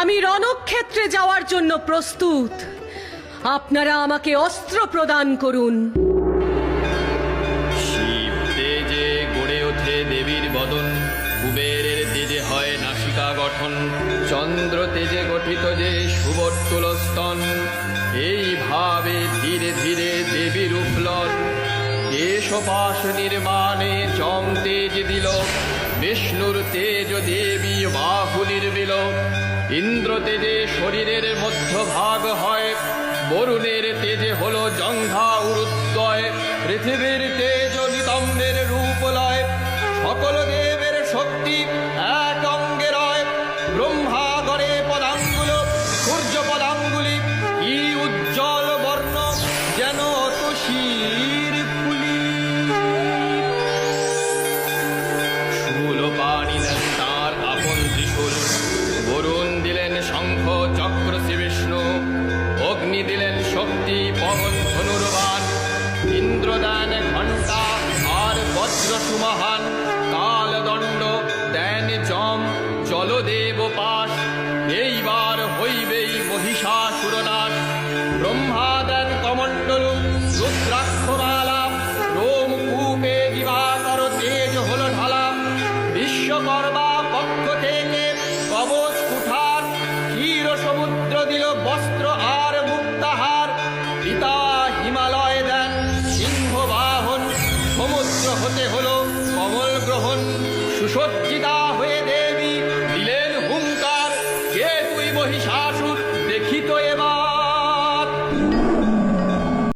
আমি রণক্ষেত্রে যাওয়ার জন্য প্রস্তুত। আপনারা আমাকে অস্ত্র প্রদান করুন। শিব তেজে গড়ে ওঠে দেবীর বদন, কুবেরের তেজে হয় নাসিকা গঠন, চন্দ্র তেজে গঠিত যে সুবর্তুল স্তন এইভাবে ধীরে ধীরে দেবীর উফলন কেশপাশ নির্মাণে চম তেজ দিল, বিষ্ণুর তেজ দেবী বাহু নির্বিল ইন্দ্র তেজে শরীরের মধ্যভাগ হয়, বরুণের তেজে হল জঙ্ঘা উরুদ্দয় পৃথিবীর তেজ নিতম্বের রূপ লয়। সকল দেবের শক্তি এক অঙ্গে রয়। ব্রহ্মা গড়ে পদাঙ্গুল, সূর্য পদাঙ্গুলি ই উজ্জ্বল বর্ণ যেন অতশীর দিলেন শঙ্খ চক্র শ্রী বিষ্ণু। অগ্নি দিলেন শক্তি পবন ধনুর্বান ইন্দ্রদান ঘণ্টা আর বজ্র সুমহান দিল বস্ত্র আর মুক্তাহার। পিতা হিমালয় দেন সিংহ বাহন সমুদ্র হতে হলো